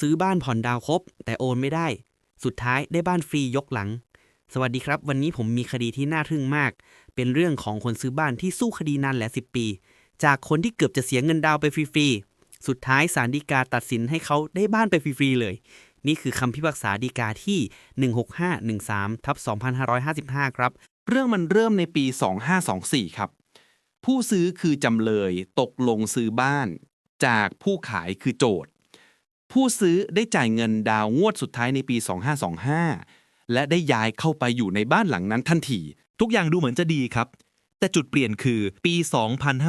ซื้อบ้านผ่อนดาวครบ แต่โอนไม่ได้ สุดท้ายได้บ้านฟรียกหลัง สวัสดีครับ วันนี้ผมมีคดีที่น่าทึ่งมาก เป็นเรื่องของคนซื้อบ้านที่สู้คดีนานแหละสิปี จากคนที่เกือบจะเสียเงินดาวไปฟรีๆ สุดท้ายศาลฎีกาตัดสินให้เขาได้บ้านไปฟรีๆเลย นี่คือคำพิพากษาฎีกาที่ 16513ทับ2555 ครับ เรื่องมันเริ่มในปี 2524 ครับ ผู้ซื้อคือจำเลยตกลงซื้อบ้าน จากผู้ขายคือโจทย์ ผู้ซื้อได้จ่ายเงินดาวงวดสุดท้ายในปี 2525 และได้ย้ายเข้าไปอยู่ในบ้านหลังนั้นทันที ทุกอย่างดูเหมือนจะดีครับ แต่จุดเปลี่ยนคือปี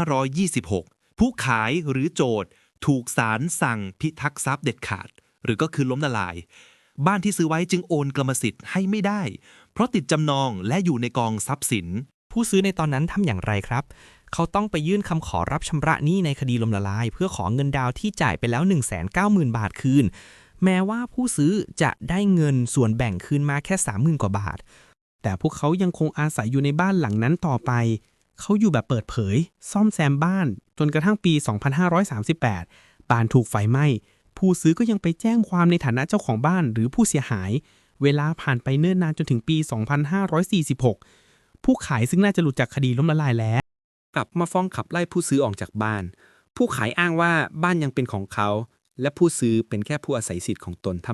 2526 ผู้ขายหรือโจทย์ ถูกศาลสั่งพิทักษ์ทรัพย์เด็ดขาด หรือก็คือล้มละลาย บ้านที่ซื้อไว้จึงโอนกรรมสิทธิ์ให้ไม่ได้ เพราะติดจำนองและอยู่ในกองทรัพย์สิน ผู้ซื้อในตอนนั้นทำอย่างไรครับเขาต้องไปยื่นคำขอรับชำระหนี้ในคดีล้มละลาย เพื่อขอเงินดาวที่จ่ายไปแล้ว 190,000 บาทคืน แม้ว่าผู้ซื้อจะได้เงินส่วนแบ่งคืนมาแค่ 30,000 กว่าบาท แต่พวกเขายังคงอาศัยอยู่ในบ้านหลังนั้นต่อไป เขาอยู่แบบเปิดเผย ซ่อมแซมบ้าน จนกระทั่งปี 2538 บ้านถูกไฟไหม้ ผู้ซื้อก็ยังไปแจ้งความในฐานะเจ้าของบ้านหรือผู้เสียหาย เวลาผ่านไปเนิ่นนานจนถึงปี 2546ผู้ขายซึ่งน่าจะหลุดจากคดีล้มละลายแล้ว กลับมาฟ้องขับไล่ผู้ซื้อออกจากบ้าน ผู้ขายอ้างว่าบ้านยังเป็นของเขา และผู้ซื้อเป็นแค่ผู้อาศัยสิทธิ์ของตนเท่านั้น